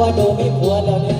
ว่าดูไม่ควรแล้วเนี่ย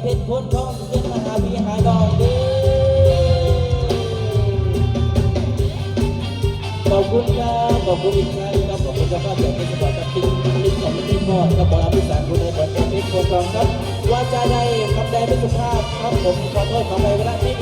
เพชรพ้นทองเป็นมหาวิหารดอกเด้ขอบคุณครัขอบคุณอีกครั้งครัขอบคุณเจ้าภาพอย่าเป็นสปอร์ตติ้งลิงของลิงบอลครับขอรับพิสารคุณในบทเพชรพ้นท้องครับว่าจะได้คำใด้เป็นสุภาพครับผมขอโทษคำใดเวลาที่